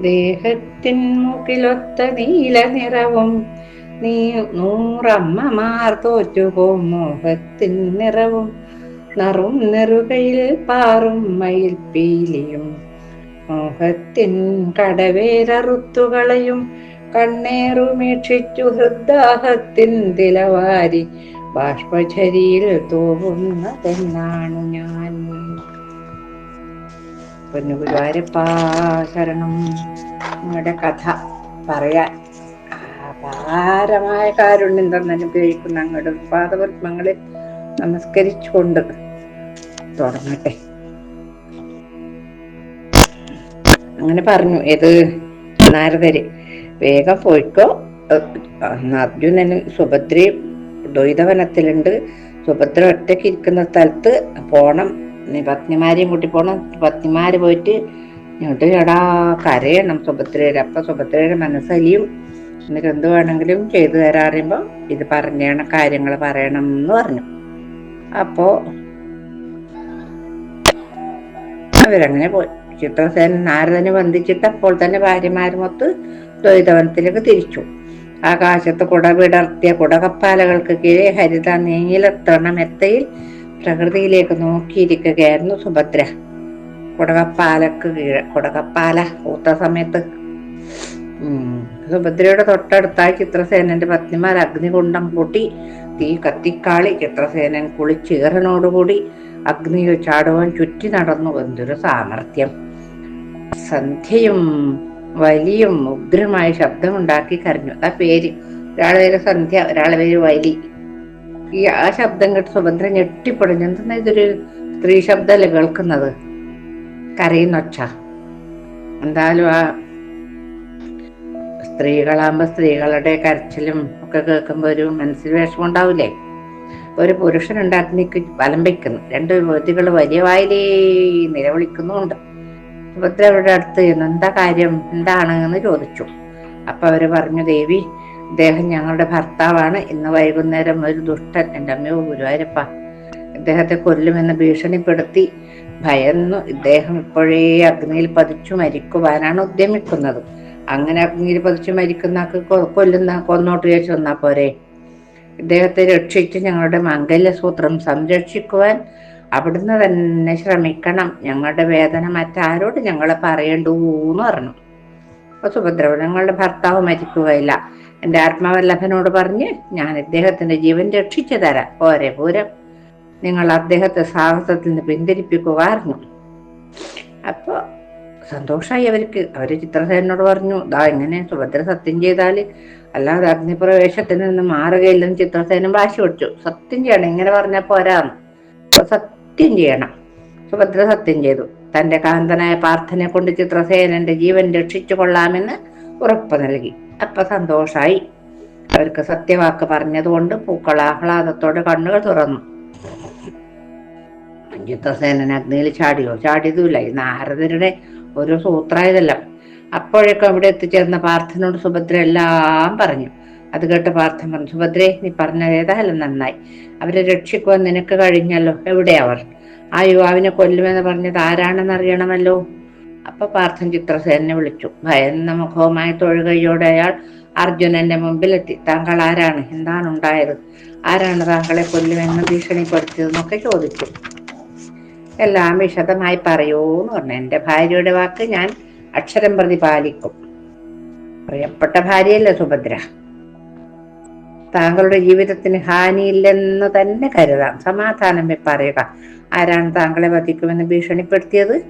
ദേഹത്തിൻ മുകിലൊത്ത നീല നിറവും നീ നൂറമ്മമാർ തോറ്റുപോ മോഹത്തിൻ നിറവും. നറും നെറുകയിൽ പാറും മയിൽ പീലിയും. മോഹത്തിൻ കടവേരറുത്തുകളയും കണ്ണേറുമീക്ഷിച്ചു ഹൃദാഹത്തിൻ തിലവാരി. ബാഷ്പചരിയിൽ തോന്നുന്നതെന്നാണ് ഞാൻ. പൊന്നു ഗുരുവായൂരപ്പാ ശരണം നിങ്ങളുടെ കഥ പറയാൻ അപാരമായ കാരുണ്യം തന്നെ അനുഗ്രഹിക്കുന്ന അങ്ങയുടെ പാദപത്മങ്ങളിൽ നമസ്കരിച്ചുകൊണ്ട് തുടങ്ങട്ടെ. അങ്ങനെ പറഞ്ഞു ഏത്? നാരദര് വേഗം പോയിക്കോ. അർജുനനും സുഭദ്രയും ദ്വൈതവനത്തിലുണ്ട്. സുഭദ്ര ഒറ്റയ്ക്ക് ഇരിക്കുന്ന സ്ഥലത്ത് പോണം. നീ പത്നിമാരെയും കൂട്ടി പോണം. പത്നിമാര് പോയിട്ട് ഇങ്ങോട്ട് എടാ കരയണം സുഭദ്രയുടെ അപ്പൊ സുഭദ്രയുടെ മനസ്സലിയും എന്നിട്ട് എന്ത് വേണമെങ്കിലും ചെയ്തു തരാറിയുമ്പോ ഇത് പറഞ്ഞേണ കാര്യങ്ങൾ പറയണം എന്ന് പറഞ്ഞു. അപ്പോ അവരങ്ങനെ പോയി. ചിത്രസേന നാരദനെ വന്ദിച്ചിട്ട് അപ്പോൾ തന്നെ ഭാര്യമാരുമൊത്ത് ദ്വൈതവനത്തിലേക്ക് തിരിച്ചു. ആകാശത്ത് കുടവിടർത്തിയ കുടകപ്പാലകൾക്ക് കീഴെ ഹരിത നീലത്തണ മെത്തയിൽ പ്രകൃതിയിലേക്ക് നോക്കിയിരിക്കുകയായിരുന്നു സുഭദ്ര. കുടകപ്പാലക്ക് കീഴ കുടകപ്പാല പൂത്ത സമയത്ത്. സുഭദ്രയുടെ തൊട്ടടുത്തായി ചിത്രസേനന്റെ പത്നിമാർ അഗ്നികുണ്ടം കൂട്ടി തീ കത്തിക്കാളി ചിത്രസേനൻ കുളിച്ചീറനോടുകൂടി അഗ്നിയിൽ ചാടുവാൻ ചുറ്റി നടന്നു എന്തൊരു സാമർഥ്യം. സന്ധ്യയും വലിയും ഉഗ്രമായ ശബ്ദമുണ്ടാക്കി കരഞ്ഞു. ആ പേര്. ഒരാളെ പേര് സന്ധ്യ ഒരാളെ പേര് വലി. ഈ ആ ശബ്ദം കേട്ട് സുഭദ്ര ഞെട്ടിപ്പൊടിഞ്ഞു. എന്തെന്നാ ഇതൊരു സ്ത്രീ ശബ്ദമല്ലേ കേൾക്കുന്നത്? കരയുന്നൊച്ച എന്തായാലും ആ സ്ത്രീകളാകുമ്പോ സ്ത്രീകളുടെ കരച്ചിലും ഒക്കെ കേൾക്കുമ്പോ ഒരു മനസ്സിൽ വിഷമം ഉണ്ടാവില്ലേ? ഒരു പുരുഷനുണ്ട് അഗ്നിക്ക് വലം വയ്ക്കുന്നു രണ്ട് യുവതികൾ വലിയ വായിലേ നിലവിളിക്കുന്നുമുണ്ട്. സുഭദ്ര അവരുടെ അടുത്ത് എന്താ കാര്യം? എന്താണ്? എന്ന് ചോദിച്ചു. അപ്പൊ അവർ പറഞ്ഞു ദേവി ഇദ്ദേഹം ഞങ്ങളുടെ ഭർത്താവാണ്. ഇന്ന് വൈകുന്നേരം ഒരു ദുഷ്ടൻ എന്റെ അമ്മയോ ഗുരുവായൂരപ്പ ഇദ്ദേഹത്തെ കൊല്ലുമെന്ന് ഭീഷണിപ്പെടുത്തി ഭയന്നു. ഇദ്ദേഹം ഇപ്പോഴേ അഗ്നിയിൽ പതിച്ചു മരിക്കുവാനാണ് ഉദ്യമിക്കുന്നത്. അങ്ങനെ അഗ്നിയിൽ പതിച്ചു മരിക്കുന്ന കൊല്ലുന്ന കൊന്നോട്ട് ചോദിച്ചു വന്നാൽ പോരെ? ഇദ്ദേഹത്തെ രക്ഷിച്ച് ഞങ്ങളുടെ മംഗല്യസൂത്രം സംരക്ഷിക്കുവാൻ അവിടുന്ന് തന്നെ ശ്രമിക്കണം. ഞങ്ങളുടെ വേദന മറ്റാരോട് ഞങ്ങളെ പറയണ്ടൂ എന്ന് പറഞ്ഞു. അപ്പൊ സുഭദ്ര ഞങ്ങളുടെ ഭർത്താവ് മരിക്കുകയില്ല. എന്റെ ആത്മവല്ലഭനോട് പറഞ്ഞ് ഞാൻ ഇദ്ദേഹത്തിന്റെ ജീവൻ രക്ഷിച്ചു തരാം. പോരെ പൂരം. നിങ്ങൾ അദ്ദേഹത്തെ സാഹസത്തിൽ നിന്ന് പിന്തിരിപ്പിക്കുമായിരുന്നു അപ്പോൾ സന്തോഷമായി അവർക്ക്. അവർ ചിത്രസേനോട് പറഞ്ഞു ദാ ഇങ്ങനെ സുഭദ്ര സത്യം ചെയ്താൽ അല്ലാതെ അഗ്നിപ്രവേശത്തിൽ നിന്ന് മാറുകയില്ലെന്ന് ചിത്രസേനൻ വാശി പിടിച്ചു. സത്യം ചെയ്യണം ഇങ്ങനെ പറഞ്ഞാൽ പോരാന്ന്. സത്യം ചെയ്യണം. സുഭദ്ര സത്യം ചെയ്തു. തന്റെ കാന്തനായ പ്രാർത്ഥനയെ കൊണ്ട് ചിത്രസേനന്റെ ജീവൻ രക്ഷിച്ചു കൊള്ളാമെന്ന് ഉറപ്പ് നൽകി. അപ്പൊ സന്തോഷായി. അവർക്ക് സത്യവാക്ക് പറഞ്ഞതുകൊണ്ട് പൂക്കൾ ആഹ്ലാദത്തോടെ കണ്ണുകൾ തുറന്നു. യുദ്ധസേന അഗ്നിയിൽ ചാടിയോ? ചാടിയതുമില്ല. ഈ നാരദരുടെ ഒരു സൂത്രായതല്ല. അപ്പോഴേക്കും അവിടെ എത്തിച്ചേർന്ന പാർത്ഥനോട് സുഭദ്ര എല്ലാം പറഞ്ഞു. അത് കേട്ട് പാർത്ഥൻ പറഞ്ഞു സുഭദ്രേ നീ പറഞ്ഞത് ഏതായാലും നന്നായി. അവരെ രക്ഷിക്കുവാൻ നിനക്ക് കഴിഞ്ഞല്ലോ. എവിടെ അവർ? ആ യുവാവിനെ കൊല്ലുമെന്ന് പറഞ്ഞത് ആരാണെന്ന് അറിയണമല്ലോ അപ്പൊ പാർത്ഥൻ ചിത്രസേനെ വിളിച്ചു. ഭയന്ന മുഖവുമായി തൊഴുകയോടെ അയാൾ അർജുനന്റെ മുമ്പിലെത്തി. താങ്കൾ ആരാണ്? എന്താണ് ഉണ്ടായത്? ആരാണ് താങ്കളെ കൊല്ലുമെന്ന് ഭീഷണിപ്പെടുത്തിയതെന്നൊക്കെ ചോദിച്ചു. എല്ലാം വിശദമായി പറയൂ എന്ന് പറഞ്ഞു. എന്റെ ഭാര്യയുടെ വാക്ക് ഞാൻ അക്ഷരം പ്രതി പാലിക്കും. പ്രിയപ്പെട്ട ഭാര്യയല്ലേ സുഭദ്ര? താങ്കളുടെ ജീവിതത്തിന് ഹാനിയില്ലെന്ന് തന്നെ കരുതാം. സമാധാനമേ പറയുക ആരാണ് താങ്കളെ വധിക്കുമെന്ന് ഭീഷണിപ്പെടുത്തിയത്?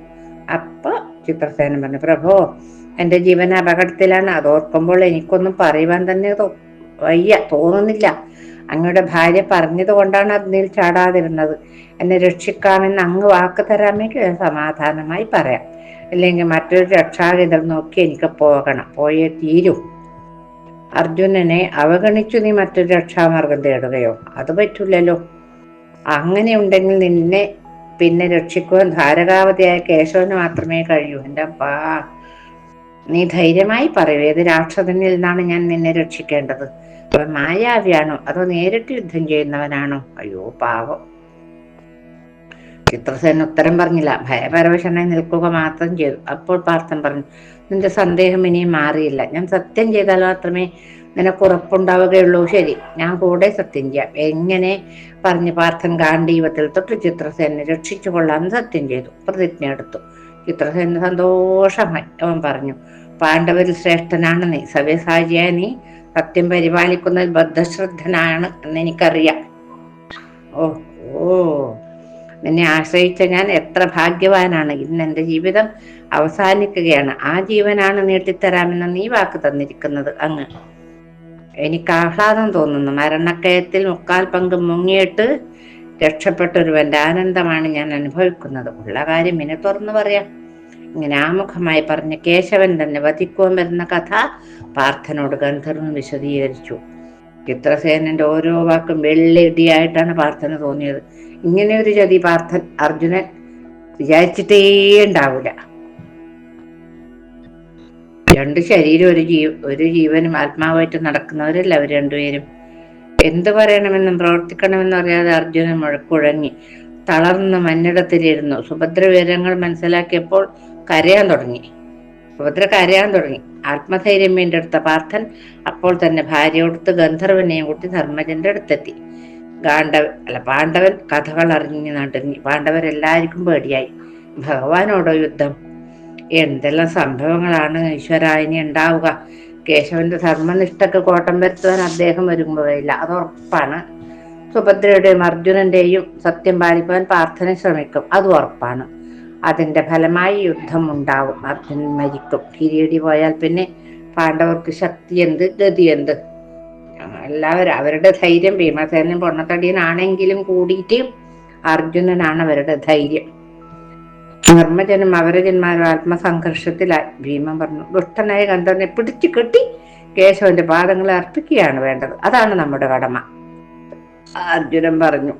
അപ്പൊ ചിത്രസേന പറഞ്ഞു പ്രഭോ എന്റെ ജീവൻ അപകടത്തിലാണ്. അത് ഓർക്കുമ്പോൾ എനിക്കൊന്നും പറയുവാൻ തന്നെ വയ്യ തോന്നുന്നില്ല. അങ്ങയുടെ ഭാര്യ പറഞ്ഞത് കൊണ്ടാണ് അതിൽ ചാടാതിരുന്നത്. എന്നെ രക്ഷിക്കാമെന്ന് അങ്ങ് വാക്ക് തരാമെങ്കിൽ സമാധാനമായി പറയാം. അല്ലെങ്കിൽ മറ്റൊരു രക്ഷാകേന്ദ്രം നോക്കി എനിക്ക് പോകണം. പോയേ തീരൂ. അർജുനനെ അവഗണിച്ചു നീ മറ്റൊരു രക്ഷാമാർഗം തേടുകയോ? അത് പറ്റില്ലല്ലോ അങ്ങനെ ഉണ്ടെങ്കിൽ നിന്നെ പിന്നെ രക്ഷിക്കുവാൻ ധാരകാവതിയായ കേശവന് മാത്രമേ കഴിയൂ. എന്റെ അപ്പാ. നീ ധൈര്യമായി പറയൂ ഏത് രാക്ഷസനിൽ നിന്നാണ് ഞാൻ നിന്നെ രക്ഷിക്കേണ്ടത്? അവൻ മായാവിയാണോ അതോ നേരിട്ട് യുദ്ധം ചെയ്യുന്നവനാണോ? അയ്യോ പാവം. ചിത്രസേന ഉത്തരം പറഞ്ഞില്ല. ഭയപരവശനായി നിൽക്കുക മാത്രം ചെയ്തു. അപ്പോൾ പാർത്ഥൻ പറഞ്ഞു നിന്റെ സന്ദേഹം ഇനിയും മാറിയില്ല. ഞാൻ സത്യം ചെയ്താൽ മാത്രമേ നിനക്ക് ഉറപ്പുണ്ടാവുകയുള്ളൂ. ശരി ഞാൻ കൂടെ സത്യം ചെയ്യാം. എങ്ങനെ പറഞ്ഞ് പാർത്ഥൻ ഗാന്ധീവത്തിൽ തൊട്ട് ചിത്രസേനെ രക്ഷിച്ചു സത്യം ചെയ്തു. പ്രതിജ്ഞ എടുത്തു. ചിത്രസേന സന്തോഷമായി അവൻ പറഞ്ഞു പാണ്ഡവരിൽ ശ്രേഷ്ഠനാണ് നീ. സവ്യസാചിയായ നീ സത്യം പരിപാലിക്കുന്നതിൽ ബദ്ധശ്രദ്ധനാണ് എന്ന് എനിക്കറിയാം. ഓ ഓ നിന്നെ ആശ്രയിച്ച ഞാൻ എത്ര ഭാഗ്യവാനാണ്. ഇന്ന് എന്റെ ജീവിതം അവസാനിക്കുകയാണ്. ആ ജീവനാണ് നീട്ടിത്തരാമെന്ന് നീ വാക്ക് തന്നിരിക്കുന്നത്. അങ്ങ് എനിക്ക് ആഹ്ലാദം തോന്നുന്നു. മരണക്കയത്തിൽ മുക്കാൽ പങ്ക് മുങ്ങിയിട്ട് രക്ഷപ്പെട്ടൊരുവന്റെ ആനന്ദമാണ് ഞാൻ അനുഭവിക്കുന്നത്. ഉള്ള കാര്യം ഇനി തുറന്നു പറയാം. ഇങ്ങനെ ആമുഖമായി പറഞ്ഞ കേശവൻ തന്നെ വധിക്കുവാൻ വരുന്ന കഥ പാർത്ഥനോട് ഗന്ധർവൻ വിശദീകരിച്ചു. ചിത്രസേനന്റെ ഓരോ വാക്കും വെള്ളിടിയായിട്ടാണ് പാർത്ഥന തോന്നിയത്. ഇങ്ങനെ ഒരു ചതി പാർത്ഥൻ അർജുനൻ വിചാരിച്ചിട്ടേ ഉണ്ടാവില്ല രണ്ട് ശരീരം ഒരു ജീവ ഒരു ജീവനും ആത്മാവായിട്ട് നടക്കുന്നവരല്ല അവർ രണ്ടുപേരും? എന്ത് പറയണമെന്നും പ്രവർത്തിക്കണമെന്നും അറിയാതെ അർജുനൻ മുഴക്കുഴങ്ങി തളർന്ന് മഞ്ഞടത്തിലിരുന്നു. സുഭദ്ര വിവരങ്ങൾ മനസ്സിലാക്കിയപ്പോൾ കരയാൻ തുടങ്ങി. സുഭദ്ര കരയാൻ തുടങ്ങി. ആത്മധൈര്യം വീണ്ടെടുത്ത പാർത്ഥൻ അപ്പോൾ തന്നെ ഭാര്യയോടുത്ത് ഗന്ധർവനെയും കൂട്ടി ധർമ്മജന്റെ അടുത്തെത്തി. ഗാണ്ഡവ അല്ല പാണ്ഡവൻ കഥകൾ അറിഞ്ഞ് നടങ്ങി. പാണ്ഡവരെല്ലാവർക്കും പേടിയായി. ഭഗവാനോടോ യുദ്ധം? എന്തെല്ലാം സംഭവങ്ങളാണ് ഈശ്വരായനി ഉണ്ടാവുക? കേശവന്റെ ധർമ്മനിഷ്ഠക്ക് കോട്ടം വരുത്തുവാൻ അദ്ദേഹം ഒരുങ്ങുകയില്ല. അത് ഉറപ്പാണ്. സുഭദ്രയുടെയും അർജുനന്റെയും സത്യം പാലിക്കുവാൻ പ്രാർത്ഥന ശ്രമിക്കും. അത് ഉറപ്പാണ്. അതിന്റെ ഫലമായി യുദ്ധം ഉണ്ടാവും. അർജുനൻ മരിക്കും. കിരീടി പോയാൽ പിന്നെ പാണ്ഡവർക്ക് ശക്തി എന്ത്? ഗതി എന്ത്? എല്ലാവരും അവരുടെ ധൈര്യം ഭീമസേനൻ പൊണ്ണത്തടിയനാണെങ്കിലും കൂടിയിട്ട് അർജുനനാണ് അവരുടെ ധൈര്യം. ധർമ്മജനും അവരജന്മാരും ആത്മസംഘർഷത്തിലായി. ഭീമൻ പറഞ്ഞു ദുഷ്ടനായ കണ്ടവനെ പിടിച്ചു കെട്ടി കേശവന്റെ പാദങ്ങളെ അർപ്പിക്കുകയാണ് വേണ്ടത്. അതാണ് നമ്മുടെ കടമ. അർജുനൻ പറഞ്ഞു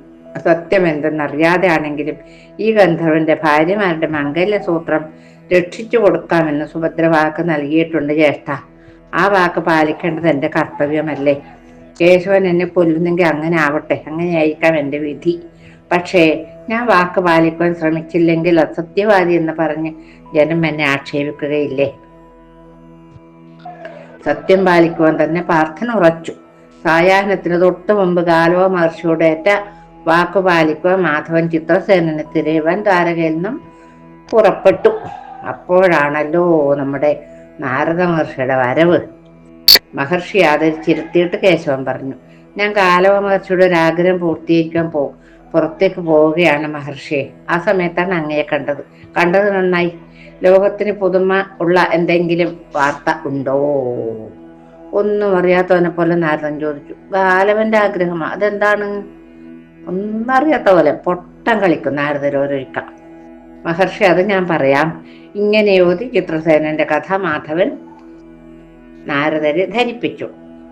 സത്യം എന്തെന്നറിയാതെ ആണെങ്കിലും ഈ ഗന്ധർവന്റെ ഭാര്യമാരുടെ മംഗല്യ സൂത്രം രക്ഷിച്ചു കൊടുക്കാമെന്ന് സുഭദ്ര വാക്ക് നൽകിയിട്ടുണ്ട് ജ്യേഷ്ഠ. ആ വാക്ക് പാലിക്കേണ്ടത് എന്റെ കർത്തവ്യമല്ലേ? കേശവൻ എന്നെ കൊല്ലുന്നെങ്കിൽ അങ്ങനെ ആവട്ടെ അങ്ങനെയായിരിക്കാം എന്റെ വിധി. പക്ഷേ ഞാൻ വാക്ക് പാലിക്കുവാൻ ശ്രമിച്ചില്ലെങ്കിൽ അസത്യവാദി എന്ന് പറഞ്ഞ് ജനം എന്നെ ആക്ഷേപിക്കുകയില്ലേ? സത്യം പാലിക്കുവാൻ തന്നെ പ്രാർത്ഥന ഉറച്ചു. സായാഹ്നത്തിന് തൊട്ടു മുമ്പ് കാലവ മഹർഷിയുടെ ഏറ്റ വാക്ക് പാലിക്കുവാൻ മാധവൻ ചിത്രസേനന് തിരയുവാൻ ദ്വാരകയിൽ നിന്നും പുറപ്പെട്ടു. അപ്പോഴാണല്ലോ നമ്മുടെ നാരദ മഹർഷിയുടെ വരവ്. മഹർഷി ആദരിച്ചിരുത്തിയിട്ട് കേശവൻ പറഞ്ഞു. ഞാൻ കാലവ മഹർഷിയുടെ ഒരു ആഗ്രഹം പൂർത്തീകരിക്കാൻ പോകും പുറത്തേക്ക് പോവുകയാണ് മഹർഷിയെ ആ സമയത്താണ് അങ്ങയെ കണ്ടത്. കണ്ടത് നന്നായി. ലോകത്തിന് പുതുമ ഉള്ള എന്തെങ്കിലും വാർത്ത ഉണ്ടോ? ഒന്നും അറിയാത്തവനെ പോലെ നാരദൻ ചോദിച്ചു. ബാലവന്റെ ആഗ്രഹമാ. അതെന്താണ്? ഒന്നും അറിയാത്ത പോലെ പൊട്ടം കളിക്കും നാരദർ ഓരോരിക്ക മഹർഷി അത് ഞാൻ പറയാം. ഇങ്ങനെ ഓതി ചിത്രസേനന്റെ കഥ മാധവൻ നാരദരെ ധരിപ്പിച്ചു.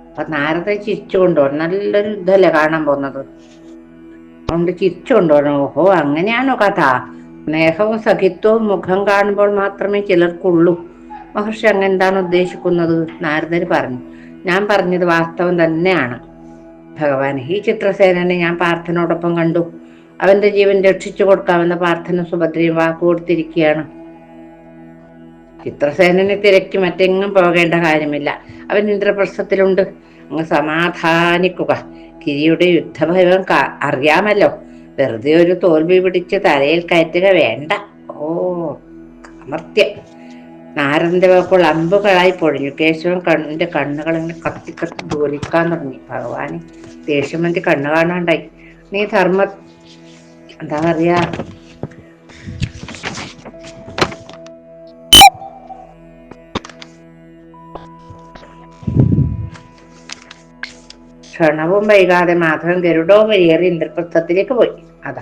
അപ്പൊ നാരദ ചിരിച്ചുകൊണ്ടോ നല്ലൊരു യുദ്ധമല്ലേ കാണാൻ പോകുന്നത്? അതുകൊണ്ട് ചിരിച്ചു കൊണ്ടുപോകണം ഓഹോ അങ്ങനെയാണോ കഥ? സ്നേഹവും സഖിത്വവും മുഖം കാണുമ്പോൾ മാത്രമേ ചിലർക്കുള്ളൂ. മഹർഷി അങ്ങനെ എന്താണ് ഉദ്ദേശിക്കുന്നത്? നാരദർ പറഞ്ഞു. ഞാൻ പറഞ്ഞത് വാസ്തവം തന്നെയാണ്. ഭഗവാൻ ഈ ചിത്രസേനനെ ഞാൻ പാർത്ഥനോടൊപ്പം കണ്ടു. അവന്റെ ജീവൻ രക്ഷിച്ചു കൊടുക്കാമെന്ന പ്രാർത്ഥന സുഭദ്രയും വാക്കു കൊടുത്തിരിക്കുകയാണ്. ചിത്രസേനനെ തിരക്കി മറ്റെങ്ങും പോകേണ്ട കാര്യമില്ല. അവൻ ഇന്ദ്രപ്രസ്ഥത്തിലുണ്ട്. സമാധാനിക്കുക. കിരിയുടെ യുദ്ധഭയം അറിയാമല്ലോ. വെറുതെ ഒരു തോൽവി പിടിച്ച് തലയിൽ കയറ്റുക വേണ്ട. ഓ അമർത്യം. നാരന്തവക്കുൾ അമ്പുകളായി പൊഴിഞ്ഞു കേശവൻ കണ്ണിന്റെ കണ്ണുകൾ ഇങ്ങനെ കത്തി കത്തി ജോലിക്കാൻ തുടങ്ങി. ഭഗവാനെ ദേഷ്യം വന്തി കണ്ണു കാണാണ്ടായി. നീ ധർമ്മ എന്താ പറയാ? ക്ഷണവും വൈകാതെ മാധവൻ ഗരുഡോപരിയേറി ഇന്ദ്രപ്രസ്ഥത്തിലേക്ക് പോയി. അതാ.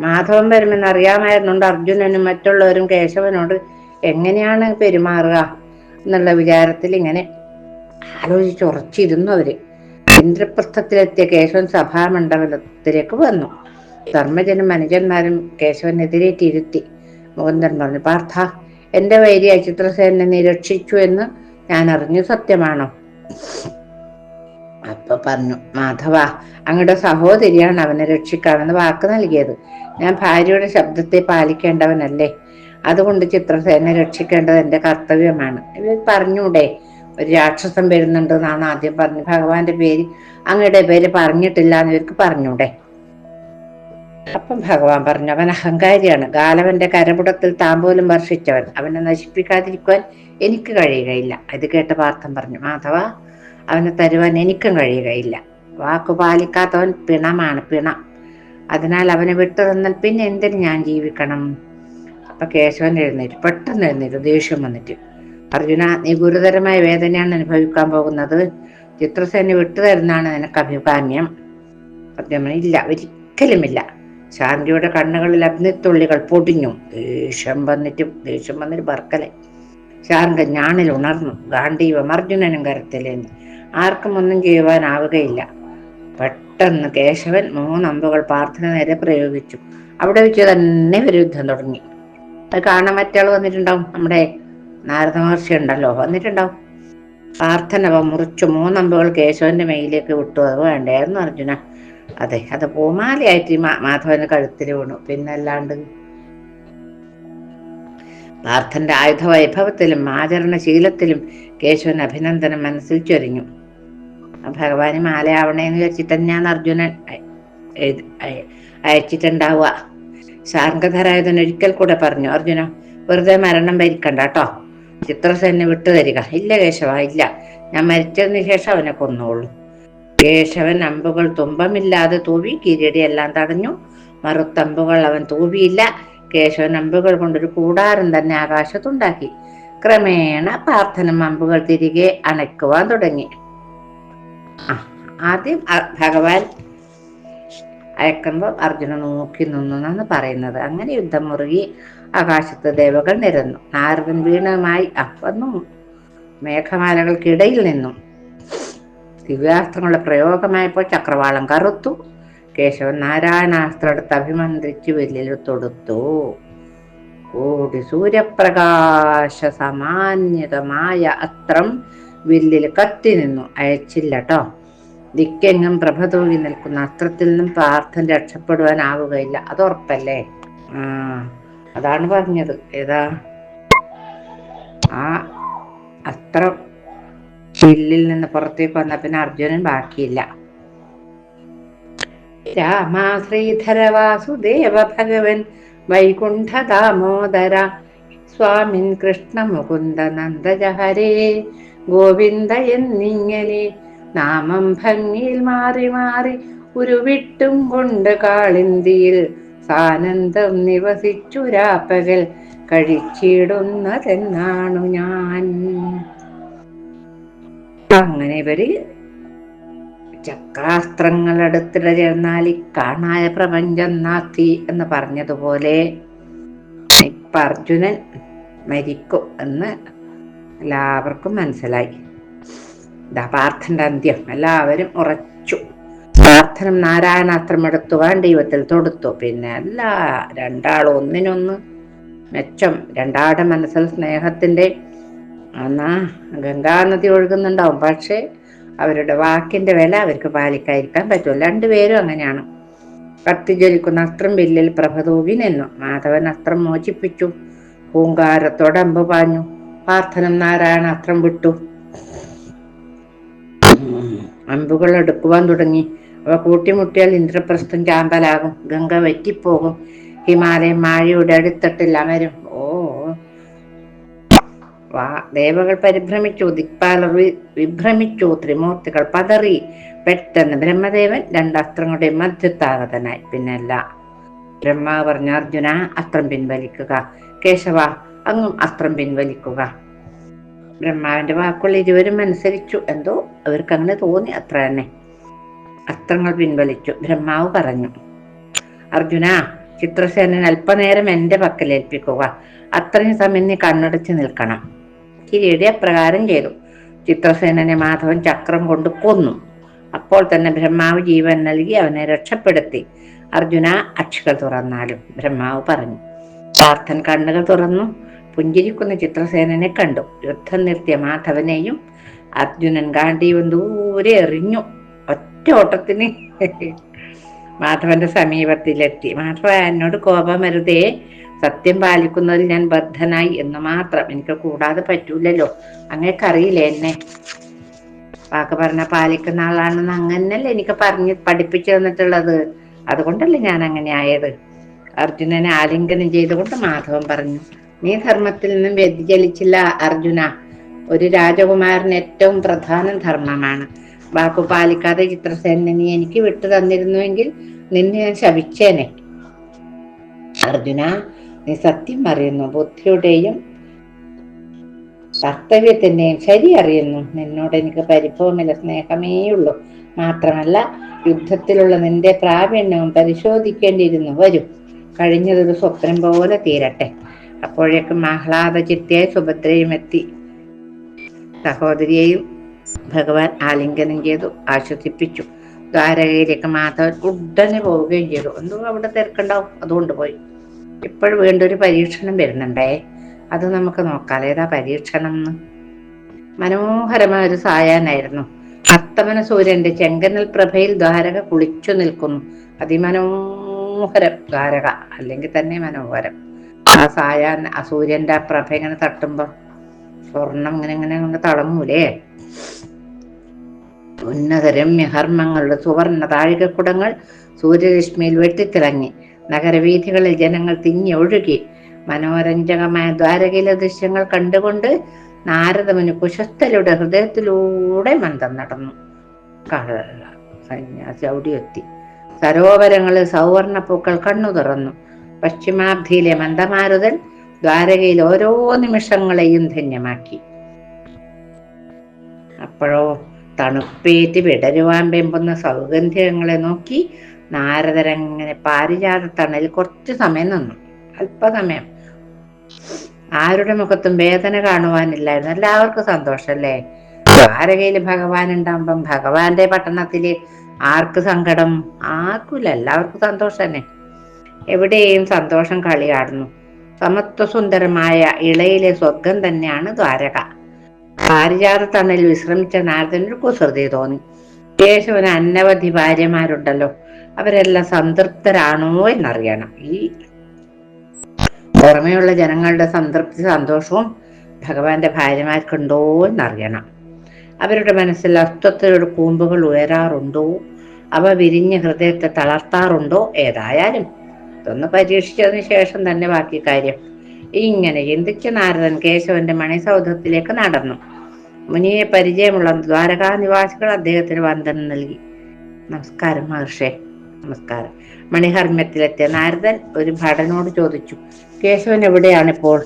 മാധവൻ വരുമെന്ന് അറിയാമായിരുന്നുണ്ട് അർജുനനും മറ്റുള്ളവരും കേശവനോട് എങ്ങനെയാണ് പെരുമാറുക എന്നുള്ള വിചാരത്തിൽ ഇങ്ങനെ ആലോചിച്ച് ഉറച്ചിരുന്നു അവർ. ഇന്ദ്രപ്രസ്ഥത്തിലെത്തിയ കേശവൻ സഭാമണ്ഡപത്തിലേക്ക് വന്നു. ധർമ്മജനും മനുജന്മാരും കേശവനെതിരേറ്റിരുത്തി മുകുന്ദൻ പറഞ്ഞു പാർത്ഥ എന്റെ വൈരി ചിത്രസേനെ നിരക്ഷിച്ചു എന്ന് ഞാൻ അറിഞ്ഞു സത്യമാണോ? അപ്പൊ പറഞ്ഞു മാധവ അങ്ങയുടെ സഹോദരിയാണ് അവനെ രക്ഷിക്കാമെന്ന് വാക്ക് നൽകിയത്. ഞാൻ ഭാര്യയുടെ ശബ്ദത്തെ പാലിക്കേണ്ടവനല്ലേ? അതുകൊണ്ട് ചിത്രസേനെ രക്ഷിക്കേണ്ടത് എന്റെ കർത്തവ്യമാണ്. ഇവർ പറഞ്ഞൂടെ ഒരു രാക്ഷസം വരുന്നുണ്ട് എന്നാണ് ആദ്യം പറഞ്ഞു ഭഗവാന്റെ പേര് അങ്ങയുടെ പേര് പറഞ്ഞിട്ടില്ല എന്ന് ഇവർക്ക് പറഞ്ഞൂടെ? അപ്പം ഭഗവാൻ പറഞ്ഞു അവൻ അഹങ്കാരിയാണ്. ഗാലവന്റെ കരപുടത്തിൽ താമ്പോലും വർഷിച്ചവൻ. അവനെ നശിപ്പിക്കാതിരിക്കുവാൻ എനിക്ക് കഴിയുകയില്ല. അത് കേട്ട പാർത്ഥം പറഞ്ഞു മാധവ അവനെ തരുവാൻ എനിക്കും കഴിയുകയില്ല. വാക്കു പാലിക്കാത്തവൻ പിണമാണ് പിണ. അതിനാൽ അവനെ വിട്ടു തന്നാൽ പിന്നെ എന്തിനു ഞാൻ ജീവിക്കണം? അപ്പൊ കേശവൻ എഴുന്നേറ്റ്. പെട്ടെന്ന് എഴുന്നേറ്റ്. ദേഷ്യം വന്നിട്ട്. അർജുന നീ ഗുരുതരമായ വേദനയാണ് അനുഭവിക്കാൻ പോകുന്നത്. ചിത്രസേന വിട്ടു തരുന്നതാണ് നിനക്ക് അഭികാമ്യം. അർജുന ഇല്ല ഒരിക്കലുമില്ല. ശാന്തിയുടെ കണ്ണുകളിൽ അഗ്നിത്തുള്ളികൾ പൊടിഞ്ഞു. ദേഷ്യം വന്നിട്ട് ദേഷ്യം വന്നിട്ട് ബർക്കലെ ശാന്ത ഞാണിൽ ഉണർന്നു. ഗാന്ധീവം അർജുനനും കരത്തിലേന്തി ആർക്കും ഒന്നും ചെയ്യുവാനാവുകയില്ല. പെട്ടെന്ന് കേശവൻ മൂന്നമ്പുകൾ പ്രാർത്ഥന നേരെ പ്രയോഗിച്ചു. അവിടെ വെച്ച് തന്നെ ഒരു യുദ്ധം തുടങ്ങി. അത് കാണാൻ മറ്റാൾ വന്നിട്ടുണ്ടാവും നമ്മുടെ നാരദ മഹർഷി ഉണ്ടല്ലോ. വന്നിട്ടുണ്ടാവും പ്രാർത്ഥന മുറിച്ചു. മൂന്നമ്പുകൾ കേശവന്റെ മേയിലേക്ക് വിട്ടു. അത് വേണ്ടായിരുന്നു അർജുന. അതെ അത് പൂമാലയായിട്ട് മാധവന് കഴുത്തിൽ വീണു. പിന്നല്ലാണ്ട് പാർത്ഥന്റെ ആയുധ വൈഭവത്തിലും ആചരണശീലത്തിലും കേശവൻ അഭിനന്ദനം മനസ്സിൽ ചൊരിഞ്ഞു. ഭഗവാന് മാലയാവണേന്ന് വെച്ചിട്ട് തന്നെയാണ് അർജുനൻ അയച്ചിട്ടുണ്ടാവുക. ശാർഗധരായുധൻ ഒരിക്കൽ കൂടെ പറഞ്ഞു അർജുന വെറുതെ മരണം ഭരിക്കണ്ട കേട്ടോ. ചിത്രസേനെ വിട്ടു തരിക. ഇല്ല കേശവ ഇല്ല. ഞാൻ മരിച്ചതിന് ശേഷം അവനെ കൊന്നോളൂ. കേശവൻ അമ്പുകൾ തുമ്പമില്ലാതെ തൂവി കിരീടിയെല്ലാം തടഞ്ഞു. മറുത്തമ്പുകൾ അവൻ തൂവിയില്ല. കേശവൻ അമ്പുകൾ കൊണ്ടൊരു കൂടാരം തന്നെ ആകാശത്തുണ്ടാക്കി. ക്രമേണ പ്രാർത്ഥന അമ്പുകൾ തിരികെ അണയ്ക്കുവാൻ തുടങ്ങി. ആദ്യം ഭഗവാൻ അയക്കുമ്പോൾ അർജുന നോക്കി നിന്നു എന്നാണ് പറയുന്നത്. അങ്ങനെ യുദ്ധം മുറുകി ആകാശത്ത് ദേവകൾ നിരന്നു. നാരദൻ വീണമായി അപ്പന്നു മേഘമാലകൾക്കിടയിൽ നിന്നും ദിവ്യാസ്ത്രങ്ങളുടെ പ്രയോഗമായപ്പോൾ ചക്രവാളം കറുത്തു. കേശവൻ നാരായണാസ്ത്രം അഭിമന്ത്രിച്ചു അഭിമന്ത്രിച്ച് വെല്ലിൽ തൊടുത്തു. കോടി സൂര്യപ്രകാശ സമാന്യതമായ അത്രം വില്ലിൽ കത്തി നിന്നു. അയച്ചില്ല കേട്ടോ ദിക്കെങ്ങും പ്രഭ തൂങ്ങി നിൽക്കുന്ന അസ്ത്രത്തിൽ നിന്നും പാർത്ഥൻ രക്ഷപ്പെടുവാനാവുകയില്ല. അത് ഉറപ്പല്ലേ? ആ അതാണ് പറഞ്ഞത്. ഏതാ? ആ അസ്ത്രം വില്ലിൽ നിന്ന് പുറത്തേക്ക് വന്ന പിന്നെ അർജുനൻ ബാക്കിയില്ല. രാമാ ശ്രീധര വാസുദേവ ഭഗവൻ വൈകുണ്ഠ ദാമോദര സ്വാമിൻ കൃഷ്ണ മുകുന്ദ നന്ദജഹരേ ഗോവിന്ദ എന്നിങ്ങനെ നാമം ഭംഗിയിൽ മാറി മാറി ഉരുവിട്ടും കൊണ്ട് കാളിന്തിയിൽ സാനന്ദം നിവസിച്ചു രാപ്പകൽ കഴിച്ചിടുന്നതെന്നാണു ഞാൻ. അങ്ങനെ ഇവർ ചക്രാസ്ത്രങ്ങൾ അടുത്തിട ചേർന്നാൽ കാണായ പ്രപഞ്ചം നാത്തി എന്ന് പറഞ്ഞതുപോലെ ഇപ്പൊ അർജുനൻ മരിക്കും എന്ന് എല്ലാവർക്കും മനസ്സിലായി. പാർത്ഥന്റെ അന്ത്യം. എല്ലാവരും ഉറച്ചു. പ്രാർത്ഥനം നാരായണാസ്ത്രം എടുത്തുവാൻ ദൈവത്തിൽ തൊടുത്തു. പിന്നെ അല്ല രണ്ടാളും ഒന്നിനൊന്ന് മെച്ചം രണ്ടാളുടെ മനസ്സിൽ സ്നേഹത്തിന്റെ എന്നാ ഗംഗാനദി ഒഴുകുന്നുണ്ടാവും. പക്ഷേ അവരുടെ വാക്കിന്റെ വില അവർക്ക് പാലിക്കാതിരിക്കാൻ പറ്റും രണ്ടുപേരും അങ്ങനെയാണ്. കത്തിജ്വലിക്കുന്ന അസ്ത്രം വില്ലിൽ പ്രഭതൂവി നിന്നു. മാധവൻ അസ്ത്രം മോചിപ്പിച്ചു. പൂങ്കാരത്തോടെ അമ്പ് പാഞ്ഞു. പാർത്ഥനം നാരായണ അസ്ത്രം വിട്ടു. അമ്പുകൾ എടുക്കുവാൻ തുടങ്ങി. അവ കൂട്ടിമുട്ടിയാൽ ഇന്ദ്രപ്രസ്ഥം ചാമ്പലാകും. ഗംഗ വറ്റിപ്പോകും. ഹിമാലയം മാഴയുടെ അടുത്തട്ടിൽ അമരും. ഓ വാ. ദേവകൾ പരിഭ്രമിച്ചു ദിക്പാലർ വിഭ്രമിച്ചു ത്രിമൂർത്തികൾ പതറി. പെട്ടെന്ന് ബ്രഹ്മദേവൻ രണ്ടസ്ത്രങ്ങളുടെ മധ്യത്താഗതനായി പിന്നല്ല. ബ്രഹ്മാവ് പറഞ്ഞ അർജുന അസ്ത്രം പിൻവലിക്കുക. കേശവ അങ്ങും അസ്ത്രം പിൻവലിക്കുക. ബ്രഹ്മാവിന്റെ വാക്കുകൾ ഇരുവരും അനുസരിച്ചു. എന്തോ അവർക്ക് അങ്ങനെ തോന്നി അത്ര തന്നെ. അസ്ത്രങ്ങൾ പിൻവലിച്ചു. ബ്രഹ്മാവ് പറഞ്ഞു അർജുന ചിത്രസേനൻ അല്പനേരം എന്റെ പക്കലേൽപ്പിക്കുക. അത്രയും സമയം നീ കണ്ണടച്ച് നിൽക്കണം. കിരീടി അപ്രകാരം ചെയ്തു. ചിത്രസേനനെ മാധവൻ ചക്രം കൊണ്ട് കൊന്നു. അപ്പോൾ തന്നെ ബ്രഹ്മാവ് ജീവൻ നൽകി അവനെ രക്ഷപ്പെടുത്തി. അർജുന അക്ഷികൾ തുറന്നാലും ബ്രഹ്മാവ് പറഞ്ഞു. പാർത്ഥൻ കണ്ണുകൾ തുറന്നു. പുഞ്ചിരിക്കുന്ന ചിത്രസേനനെ കണ്ടു. യുദ്ധം നിർത്തിയ മാധവനെയും അർജുനൻ ഗാന്ധീവൻ ദൂരെ എറിഞ്ഞു. ഒറ്റ ഓട്ടത്തിന് മാധവന്റെ സമീപത്തിലെത്തി. മാധവ എന്നോട് കോപം വരുതേ. സത്യം പാലിക്കുന്നതിൽ ഞാൻ ബദ്ധനായി എന്ന് മാത്രം. എനിക്ക് കൂടാതെ പറ്റൂലല്ലോ. അങ്ങേക്കറിയില്ലേ എന്നെ? വാക്ക് പറഞ്ഞ പാലിക്കുന്ന ആളാണെന്ന് അങ്ങനല്ലേ എനിക്ക് പറഞ്ഞ് പഠിപ്പിച്ചു തന്നിട്ടുള്ളത്? അതുകൊണ്ടല്ലേ ഞാൻ അങ്ങനെ ആയത്. അർജുനനെ ആലിംഗനം ചെയ്തുകൊണ്ട് മാധവൻ പറഞ്ഞു നീ ധർമ്മത്തിൽ നിന്നും വ്യതിചലിച്ചില്ല അർജുന. ഒരു രാജകുമാരന് ഏറ്റവും പ്രധാന ധർമ്മമാണ്. വാക്കു പാലിക്കാതെ ചിത്രസേന നീ എനിക്ക് വിട്ടു തന്നിരുന്നുവെങ്കിൽ നിന്നെ ഞാൻ ശപിച്ചേനെ. അർജുന നീ സത്യം അറിയുന്നു ബുദ്ധിയുടെയും കർത്തവ്യത്തിന്റെയും ശരി അറിയുന്നു. നിന്നോട് എനിക്ക് പരിഭവമില്ല സ്നേഹമേ ഉള്ളൂ മാത്രമല്ല യുദ്ധത്തിലുള്ള നിന്റെ പ്രാവീണ്യവും പരിശോധിക്കേണ്ടിയിരുന്നു. വരും കഴിഞ്ഞതൊരു സ്വപ്നം പോലെ തീരട്ടെ. അപ്പോഴേക്കും ആഹ്ലാദ ചിത്തിയായി സുഭദ്രയും എത്തി. സഹോദരിയെയും ഭഗവാൻ ആലിംഗനം ചെയ്തു ആശ്വസിപ്പിച്ചു. ദ്വാരകയിലേക്ക് മാധവൻ ഉടനെ പോവുകയും ചെയ്തു. എന്തോ അവിടെ തിരക്കുണ്ടാവും. അതുകൊണ്ട് പോയി. ഇപ്പോൾ വീണ്ടും ഒരു പരീക്ഷണം വരുന്നുണ്ടേ? അത് നമുക്ക് നോക്കാം. ഏതാ പരീക്ഷണം എന്ന്? മനോഹരമായ ഒരു സായാനായിരുന്നു അസ്തമന സൂര്യന്റെ ചെങ്കനൽ പ്രഭയിൽ ദ്വാരക കുളിച്ചു നിൽക്കുന്നു. അതിമനോഹരം. ദ്വാരക അല്ലെങ്കിൽ തന്നെ മനോഹരം. ആ സായാൻ ആ സൂര്യന്റെ ആ പ്രഭ ഇങ്ങനെ തട്ടുമ്പോ സ്വർണം ഇങ്ങനെ ഇങ്ങനെ കൊണ്ട് തളങ്ങൂലേ? ഉന്നതരമ്യഹർമ്മങ്ങളുടെ സുവർണ താഴികക്കുടങ്ങൾ സൂര്യരശ്മിയിൽ വെട്ടിത്തിളങ്ങി. നഗരവീഥികളിൽ ജനങ്ങൾ തിങ്ങി ഒഴുകി. മനോരഞ്ജകമായ ദ്വാരകയിലെ ദൃശ്യങ്ങൾ കണ്ടുകൊണ്ട് നാരദമന് കുശസ്ഥലയുടെ ഹൃദയത്തിലൂടെ മന്ദം നടന്നു. കള്ള സന്യാസി അവിടെ എത്തി സരോവരങ്ങളിൽ സൗവർണ പൂക്കൾ കണ്ണു തുറന്നു. പശ്ചിമാബ്ധിയിലെ മന്ദമാരുതൻ ദ്വാരകയിൽ ഓരോ നിമിഷങ്ങളെയും ധന്യമാക്കി. അപ്പോഴോ തണുപ്പേറ്റ് വിടരുവാൻ വെമ്പുന്ന സൗഗന്ധികങ്ങളെ നോക്കി നാരദരങ്ങനെ പാരിജാത തണലിൽ കുറച്ച് സമയം നിന്നു. അല്പസമയം. ആരുടെ മുഖത്തും വേദന കാണുവാനില്ലായിരുന്നു. എല്ലാവർക്കും സന്തോഷല്ലേ? ദ്വാരകയിൽ ഭഗവാൻ ഉണ്ടാകുമ്പം ഭഗവാന്റെ പട്ടണത്തിൽ ആർക്ക് സങ്കടം? ആർക്കുമില്ല. എല്ലാവർക്കും സന്തോഷം തന്നെ എവിടെയും സന്തോഷം കളിയാടുന്നു. സമത്വസുന്ദരമായ ഇളയിലെ സ്വർഗം തന്നെയാണ് ദ്വാരക. പാരിജാത തണലിൽ വിശ്രമിച്ച നാരദനൊരു കുസൃതി തോന്നി. കേശവന് അന്നവധി ഭാര്യമാരുണ്ടല്ലോ. അവരെല്ലാം സംതൃപ്തരാണോ എന്നറിയണം. ഈ പുറമെയുള്ള ജനങ്ങളുടെ സംതൃപ്തി സന്തോഷവും ഭഗവാന്റെ ഭാര്യമാർക്കുണ്ടോ എന്നറിയണം. അവരുടെ മനസ്സിൽ അസ്വത്വയുടെ കൂമ്പുകൾ ഉയരാറുണ്ടോ? അവ വിരിഞ്ഞ ഹൃദയത്തെ തളർത്താറുണ്ടോ? ഏതായാലും ഇതൊന്ന് പരീക്ഷിച്ചതിന് ശേഷം തന്നെ ബാക്കി കാര്യം. ഇങ്ങനെ ചിന്തിച്ച നാരദൻ കേശവന്റെ മണിസൗധത്തിലേക്ക് നടന്നു. മുനിയെ പരിചയമുള്ള ദ്വാരകാ നിവാസികൾ അദ്ദേഹത്തിന് വന്ദനം നൽകി. നമസ്കാരം മഹർഷേ. നമസ്കാരം. മണിഹർമ്മ്യത്തിലെത്തിയ നാരദൻ ഒരു ഭടനോട് ചോദിച്ചു കേശവൻ എവിടെയാണ് ഇപ്പോൾ?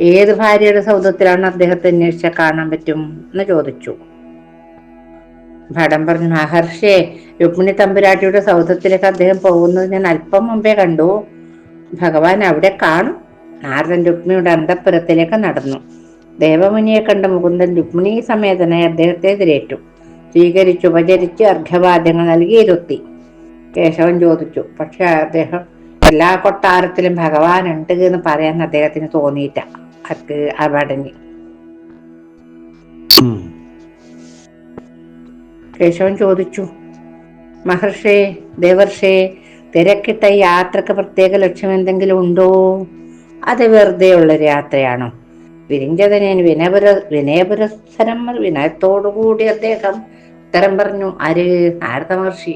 ഏത് ഭാര്യയുടെ സൗധത്തിലാണ് അദ്ദേഹത്തെ അന്വേഷിച്ച കാണാൻ പറ്റും? എന്ന് ചോദിച്ചു. ഭടം പറഞ്ഞു മഹർഷിയെ രുക്മിണി തമ്പുരാട്ടിയുടെ സൗധത്തിലേക്ക് അദ്ദേഹം പോകുന്നത് ഞാൻ അല്പം മുമ്പേ കണ്ടു. ഭഗവാൻ അവിടെ കാണും. നാരദൻ രുക്മിണിയുടെ അന്തപ്പുരത്തിലേക്ക് നടന്നു. ദേവമുനിയെ കണ്ട മുകുന്ദൻ രുക്മിണി സമേതനായി അദ്ദേഹത്തെ എതിരേറ്റു. സ്വീകരിച്ചു ഉപചരിച്ച് അർഘ്യവാദ്യങ്ങൾ നൽകി ഇരുത്തി. കേശവൻ ചോദിച്ചു. പക്ഷെ അദ്ദേഹം എല്ലാ കൊട്ടാരത്തിലും ഭഗവാൻ ഉണ്ട് എന്ന് പറയാൻ അദ്ദേഹത്തിന് തോന്നിയിട്ട അത് അപടഞ്ഞ്. കേശവൻ ചോദിച്ചു മഹർഷേ ദേവർഷേ തിരക്കിട്ട യാത്രയ്ക്ക് പ്രത്യേക ലക്ഷ്യം എന്തെങ്കിലും ഉണ്ടോ? അത് വെറുതെ ഉള്ളൊരു യാത്രയാണോ? വിരിഞ്ചതനേൻ വിനയപുര വിനയപുരസ്സരം വിനയത്തോടുകൂടി അദ്ദേഹം ഉത്തരം പറഞ്ഞു ആര്? നാരദ മഹർഷി.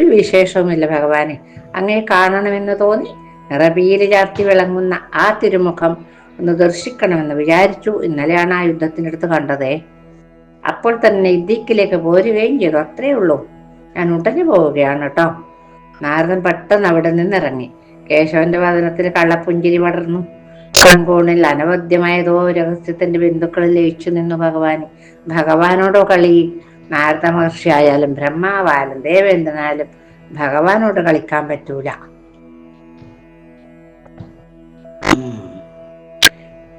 ഒരു വിശേഷവുമില്ല ഭഗവാനെ. അങ്ങേ കാണണമെന്ന് തോന്നി നിറപീൽ ചാർത്തി വിളങ്ങുന്ന ആ തിരുമുഖം ഒന്ന് ദർശിക്കണമെന്ന് വിചാരിച്ചു. ഇന്നലെയാണ് ആ യുദ്ധത്തിനടുത്ത് കണ്ടതേ. അപ്പോൾ തന്നെ ഇദ്ദിക്കിലേക്ക് പോരുകയും ചെയ്തു. അത്രേ ഉള്ളൂ. ഞാൻ ഉടഞ്ഞു പോവുകയാണ് കേട്ടോ. നാരദൻ പെട്ടെന്ന് അവിടെ നിന്നിറങ്ങി. കേശവന്റെ വാദനത്തിൽ കള്ളപ്പുഞ്ചിരി പടർന്നു. കൺകോണിൽ അനവദ്യമായതോ രഹസ്യത്തിന്റെ ബന്ധുക്കളിൽ ലയിച്ചു നിന്നു ഭഗവാൻ ഭഗവാനോടോ കളി നാരദ മഹർഷി ആയാലും ബ്രഹ്മാവായാലും ദേവേന്ദ്രനായാലും ഭഗവാനോട് കളിക്കാൻ പറ്റൂല.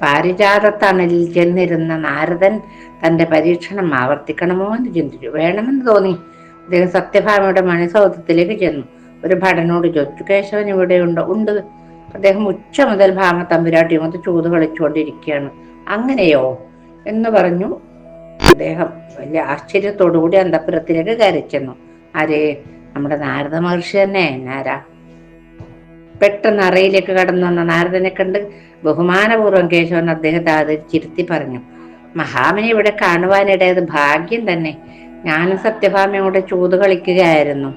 പാരിജാതത്തണലിൽ ചെന്നിരുന്ന നാരദൻ തന്റെ പരീക്ഷണം ആവർത്തിക്കണമോ എന്ന് ചിന്തിച്ചു. വേണമെന്ന് തോന്നി. അദ്ദേഹം സത്യഭാമയുടെ മണിസൗധത്തിലേക്ക് ചെന്നു. ഒരു ഭടനോട് ചോദിച്ചു കേശവൻ ഇവിടെയുണ്ടോ ഉണ്ട്? അദ്ദേഹം ഉച്ച മുതൽ ഭാമ തമ്പുരാട്ടിയുമൊത്ത് ചൂത് കളിച്ചുകൊണ്ടിരിക്കുകയാണ്. അങ്ങനെയോ? എന്ന് പറഞ്ഞു. അദ്ദേഹം വലിയ ആശ്ചര്യത്തോടുകൂടി അന്തപുരത്തിലേക്ക് കയറി ചെന്നു. ആരേ? നമ്മുടെ നാരദ മഹർഷി തന്നെ. നാരാ പെട്ടെന്ന് അറയിലേക്ക് കടന്നു വന്ന നാരദനെ കണ്ട് ബഹുമാനപൂർവം കേശവൻ അദ്ദേഹത്തെ ആദരിച്ചിരുത്തി പറഞ്ഞു. മഹാമനി ഇവിടെ കാണുവാനിടയത് ഭാഗ്യം തന്നെ. ഞാനും സത്യഭാമയോട് ചൂത് കളിക്കുകയായിരുന്നു.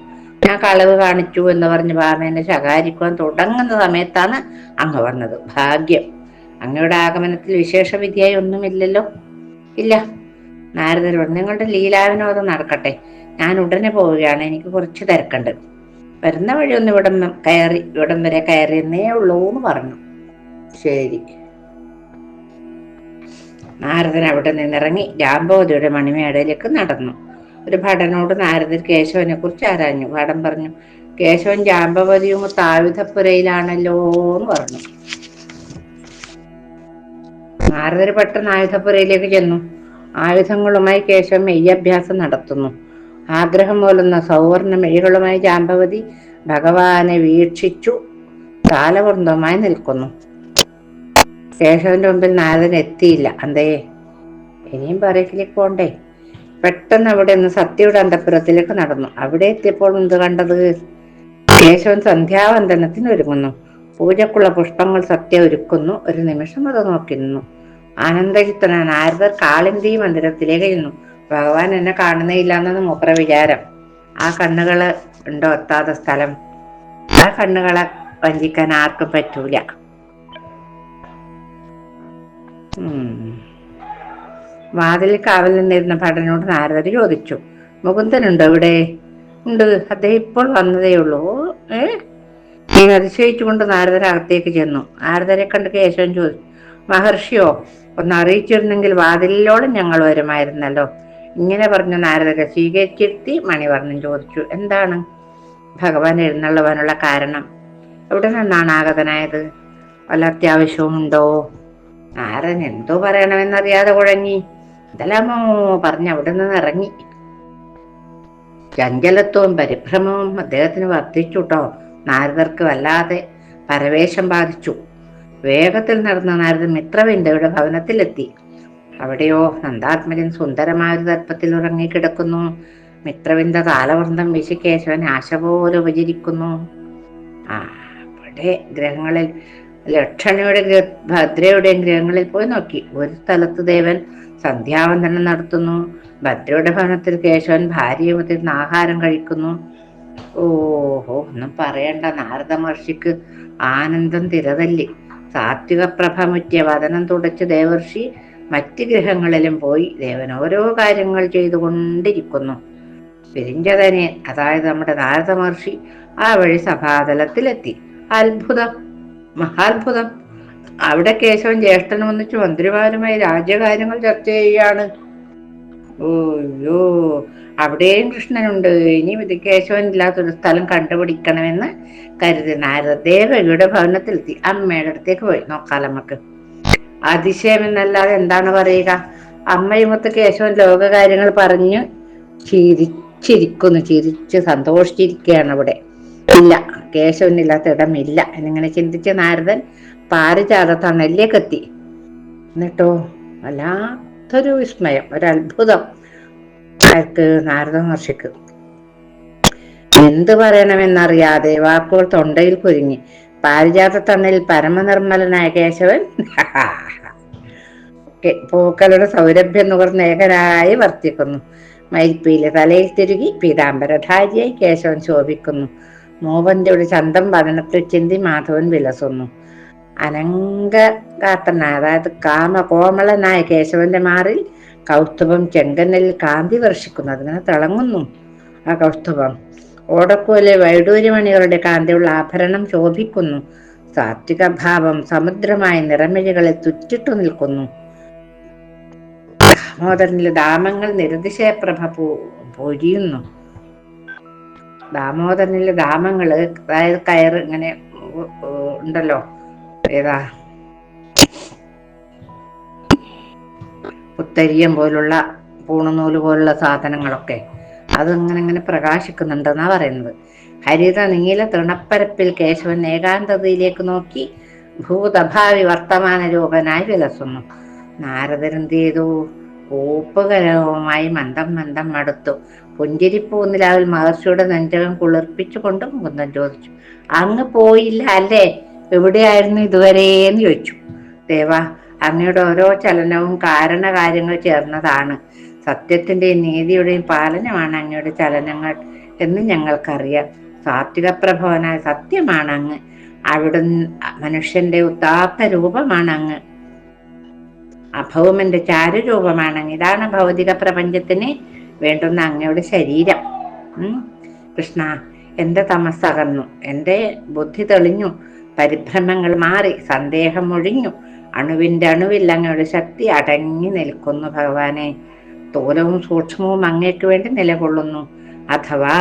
ഞാൻ കളവ് കാണിച്ചു എന്ന് പറഞ്ഞ് ഭാമേനെ ശകാരിക്കുവാൻ തുടങ്ങുന്ന സമയത്താണ് അങ്ങ് വന്നത്. ഭാഗ്യം. അങ്ങയുടെ ആഗമനത്തിൽ വിശേഷ വിധിയായി ഒന്നുമില്ലല്ലോ? ഇല്ല. നാരദർ നിങ്ങളുടെ ലീലാവിനോദം നടക്കട്ടെ. ഞാൻ ഉടനെ പോവുകയാണ്. എനിക്ക് കുറച്ച് തിരക്കുണ്ട്. വരുന്ന വഴി ഒന്ന് ഇവിടം കയറി ഇവിടം വരെ കയറിയെന്നേ ഉള്ളൂ എന്ന് പറഞ്ഞു. ശരി. നാരദൻ അവിടെ നിന്നിറങ്ങി രാംഭവതിയുടെ മണിമേടയിലേക്ക് നടന്നു. ഒരു ഭടനോട് നാരദർ കേശവനെ കുറിച്ച് ആരാഞ്ഞു. ഭടൻ പറഞ്ഞു കേശവൻ ജാമ്പവതിയും തായുധപ്പുരയിലാണല്ലോ എന്ന് പറഞ്ഞു. നാരദർ പെട്ടെന്ന് ആയുധപ്പുരയിലേക്ക് ചെന്നു. ആയുധങ്ങളുമായി കേശവൻ മെയ്യഭ്യാസം നടത്തുന്നു. ആഗ്രഹം പോലുന്ന സൗവർണ മെഴികളുമായി ജാമ്പവതി ഭഗവാനെ വീക്ഷിച്ചു താലവൃന്ദമായി നിൽക്കുന്നു. കേശവന്റെ മുമ്പിൽ നാരദൻ എത്തിയില്ല. അന്തേ ഇനിയും പറയത്തിലേക്ക് പോണ്ടേ? പെട്ടെന്ന് അവിടെ നിന്ന് സത്യയുടെ അന്തപുരത്തിലേക്ക് നടന്നു. അവിടെ എത്തിയപ്പോൾ എന്ത് കണ്ടത്? കേശവൻ സന്ധ്യാവന്ദനത്തിന് ഒരുങ്ങുന്നു. പൂജക്കുള്ള പുഷ്പങ്ങൾ സത്യ ഒരുക്കുന്നു. ഒരു നിമിഷം അത് നോക്കി നിന്നു. ആനന്ദചിത്തന നാരദർ കാളിന്തി മന്ദിരത്തിലേക്ക് ചെന്നു ഭഗവാൻ എന്നെ കാണുന്നേയില്ല മൂപ്പറ വിചാരം. ആ കണ്ണുകൾ ഉണ്ടോ എത്താത്ത സ്ഥലം? ആ കണ്ണുകളെ വഞ്ചിക്കാൻ ആർക്കും പറ്റൂല. വാതിൽ കാവൽ നിന്നിരുന്ന ഭടനോട് നാരദർ ചോദിച്ചു മുകുന്ദനുണ്ടോ ഇവിടെ? ഉണ്ട്. അദ്ദേഹം ഇപ്പോൾ വന്നതേ ഉള്ളൂ. ഏ? നീ അതിശയിച്ചുകൊണ്ട് നാരദർ അകത്തേക്ക് ചെന്നു. നാരദരെ കണ്ട് കേശവൻ ചോദിച്ചു മഹർഷിയോ ഒന്ന് അറിയിച്ചിരുന്നെങ്കിൽ വാതിലിലോളം ഞങ്ങൾ വരുമായിരുന്നല്ലോ. ഇങ്ങനെ പറഞ്ഞ നാരദക സ്വീകരിച്ചിരുത്തി മണിവർണൻ ചോദിച്ചു എന്താണ്? ഭഗവാൻ എഴുന്നള്ളുവാനുള്ള കാരണം? എവിടെ നിന്നാണ് ആഗതനായത്? വല്ല അത്യാവശ്യവുമുണ്ടോ നാരദൻ എന്തോ പറയണമെന്നറിയാതെ കുഴങ്ങി. ഇതെല്ലാമോ പറഞ്ഞ് അവിടെ നിന്ന് ഇറങ്ങി. ചഞ്ചലത്വവും പരിഭ്രമവും അദ്ദേഹത്തിന് വർദ്ധിച്ചു കേട്ടോ നാരദർക്ക് വല്ലാതെ പരവേശം ബാധിച്ചു. വേഗത്തിൽ നടന്ന നാരദൻ മിത്രവിന്ദയുടെ ഭവനത്തിലെത്തി. അവിടെയോ നന്ദാത്മജൻ സുന്ദരമായ തർപ്പത്തിൽ ഉറങ്ങിക്കിടക്കുന്നു. മിത്രവിന്ദ താലവൃന്ദം വീശി ആശ പോലെ ഉപചരിക്കുന്നു. ആ അവിടെ ഗ്രഹങ്ങളിൽ ലക്ഷണയുടെ ഭദ്രയുടെയും ഗ്രഹങ്ങളിൽ പോയി നോക്കി. ഒരു സ്ഥലത്ത് ദേവൻ സന്ധ്യാവന്ദനം നടത്തുന്നു. ഭദ്രയുടെ ഭവനത്തിൽ കേശവൻ ഭാര്യയുമത്തിൽ ആഹാരം കഴിക്കുന്നു. ഓഹോ ഒന്നും പറയണ്ട. നാരദ മഹർഷിക്ക് ആനന്ദം തിരതല്ലി. സാത്വിക പ്രഭമുറ്റിയ വതനം തുടച്ച് ദേവർഷി മറ്റ് ഗ്രഹങ്ങളിലും പോയി ദേവൻ ഓരോ കാര്യങ്ങൾ ചെയ്തുകൊണ്ടിരിക്കുന്നു. വിരിഞ്ചതനെ അതായത് നമ്മുടെ നാരദ മഹർഷി ആ വഴി സഭാതലത്തിലെത്തി. അത്ഭുതം മഹാത്ഭുതം. അവിടെ കേശവൻ ജ്യേഷ്ഠനും ഒന്നിച്ച് മന്ത്രിമാരുമായി രാജ്യകാര്യങ്ങൾ ചർച്ച ചെയ്യുകയാണ്. ഓയ്യോ അവിടെയും കൃഷ്ണനുണ്ട്. ഇനി കേശവൻ ഇല്ലാത്തൊരു സ്ഥലം കണ്ടുപിടിക്കണമെന്ന് കരുതി. നാരദേവയുടെ ഭവനത്തിലെത്തി. അമ്മയുടെ അടുത്തേക്ക് പോയി. നോക്കാം നമുക്ക് അതിശയം എന്നല്ലാതെ എന്താണ് പറയുക? അമ്മയും അമ്മയുമൊത്ത് കേശവൻ ലോകകാര്യങ്ങൾ പറഞ്ഞു ചിരിച്ചിരിക്കുന്നു. ചിരിച്ച് സന്തോഷിച്ചിരിക്കുകയാണ് അവിടെ. ഇല്ല കേശവനില്ലാത്ത ഇടമില്ല. എന്നിങ്ങനെ ചിന്തിച്ച് നാരദൻ പാരിജാത തണലിലേക്കെത്തി. എന്നിട്ടോ വല്ലാത്തൊരു വിസ്മയം ഒരത്ഭുതം അയാൾക്ക് നാരദ മഹർഷിക്ക്. എന്ത് പറയണമെന്നറിയാതെ വാക്കുകൾ തൊണ്ടയിൽ കുരുങ്ങി. പാരിജാത തണ്ണിൽ പരമനിർമ്മലനായ കേശവൻ. പൂക്കളുടെ സൗരഭ്യം നുകർന്ന ഏകനായി വർത്തിക്കുന്നു. മയിൽപ്പീലെ തലയിൽ തിരുകി പീതാംബരധാരിയായി കേശവൻ ശോഭിക്കുന്നു. മൂവന്തിയുടെ ചന്തം വദനത്തിൽ ചിന്തി മാധവൻ വിലസുന്നു. അനങ്കഗാത്രനായ അതായത് കാമ കോമളനായ കേശവന്റെ മാറിൽ കൗസ്തുഭം ചെങ്കന്നലിൽ കാന്തി വർഷിക്കുന്നു. അതിങ്ങനെ തിളങ്ങുന്നു ആ കൗസ്തുഭം. ഓടക്കോലെ വൈഡൂര്യമണികളുടെ കാന്തിയുള്ള ആഭരണം ശോഭിക്കുന്നു. സാത്വിക ഭാവം സമുദ്രമായ നിറമിഴികളെ തുറ്റിട്ടു നിൽക്കുന്നു. ദാമോദരനിലെ ദാമങ്ങൾ നിരതിശയപ്രഭ പൊരിയുന്നു. ദാമോദരനിലെ ദാമങ്ങൾ അതായത് കയർ ഇങ്ങനെ ഉണ്ടല്ലോ. ഏതാ ഉത്തരിയം പോലുള്ള പൂണുനൂൽ പോലുള്ള സാധനങ്ങളൊക്കെ. അതിങ്ങനെ ഇങ്ങനെ പ്രകാശിക്കുന്നുണ്ടെന്നാ പറയുന്നത്. ഹരിത നീല തൃണപ്പരപ്പിൽ കേശവൻ ഏകാന്തതയിലേക്ക് നോക്കി ഭൂതഭാവി വർത്തമാന രൂപനായി വിലസുന്നു നാരദരെന്ത് ചെയ്തു? കൂപ്പുകരവുമായി മന്ദം മന്ദം മടുത്തു. പുഞ്ചിരിപ്പൂന്നിലാവിൽ മഹർഷിയുടെ നെഞ്ചകം കുളിർപ്പിച്ചുകൊണ്ട് മുകുന്ദൻ ചോദിച്ചു അങ്ങ് പോയില്ല അല്ലേ? എവിടെയായിരുന്നു ഇതുവരെ എന്ന് ചോദിച്ചു. ദേവ അങ്ങയുടെ ഓരോ ചലനവും കാരണകാര്യങ്ങൾ ചേർന്നതാണ്. സത്യത്തിന്റെയും നീതിയുടെയും പാലനമാണ് അങ്ങയുടെ ചലനങ്ങൾ എന്ന് ഞങ്ങൾക്കറിയാം. സാത്വിക പ്രഭവനായ സത്യമാണ് അങ്ങ്. അവിടുന്ന് മനുഷ്യന്റെ ഉത്താത്ത രൂപമാണ് അങ്ങ്. അഭവമന്റെ ചാരുരൂപമാണ് അങ്ങ് ഇതാണ് ഭൗതിക പ്രപഞ്ചത്തിന് വേണ്ടുന്ന അങ്ങയുടെ ശരീരം. കൃഷ്ണ എന്റെ തമസ്സകന്നു എന്റെ ബുദ്ധി തെളിഞ്ഞു. പരിഭ്രമങ്ങൾ മാറി സന്ദേഹം ഒഴിഞ്ഞു അണുവിന്റെ അണുവിൽ അങ്ങയുടെ ശക്തി അടങ്ങി നിൽക്കുന്നു ഭഗവാനെ. സ്ഥൂലവും സൂക്ഷ്മവും അങ്ങേക്ക് വേണ്ടി നിലകൊള്ളുന്നു. അഥവാ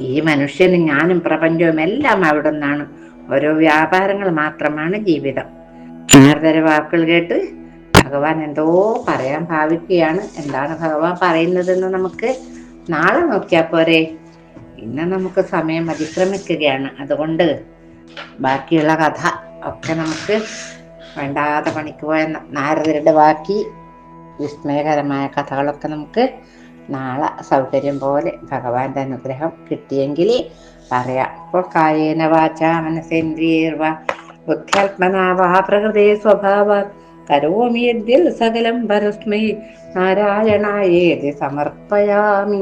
ഈ മനുഷ്യനും ഞാനും പ്രപഞ്ചവും എല്ലാം അവിടെ നിന്നാണ് ഓരോ വ്യാപാരങ്ങൾ മാത്രമാണ് ജീവിതം. നാരദര വാക്കുകൾ കേട്ട് ഭഗവാൻ എന്തോ പറയാൻ ഭാവിക്കുകയാണ്. എന്താണ് ഭഗവാൻ പറയുന്നതെന്ന് നമുക്ക് നാളെ നോക്കിയാൽ പോരെ. ഇന്ന് നമുക്ക് സമയം അതിക്രമിക്കുകയാണ്. അതുകൊണ്ട് ബാക്കിയുള്ള കഥ ഒക്കെ നമുക്ക് വേണ്ടാതെ പണിക്ക് പോയ നാരദരുടെ ബാക്കി വിസ്മയകരമായ കഥകളൊക്കെ നമുക്ക് നാളെ സൗകര്യം പോലെ ഭഗവാന്റെ അനുഗ്രഹം കിട്ടിയെങ്കിൽ പറയാം. ഇപ്പോൾ കായേന വാച മനസേന്ദ്രിയേർവ ബുദ്ധ്യാത്മനാവാ പ്രകൃതി സ്വഭാവ കരോമി യദ്യൽ സകലം പരസ്മൈ നാരായണായേതി സമർപ്പയാമി.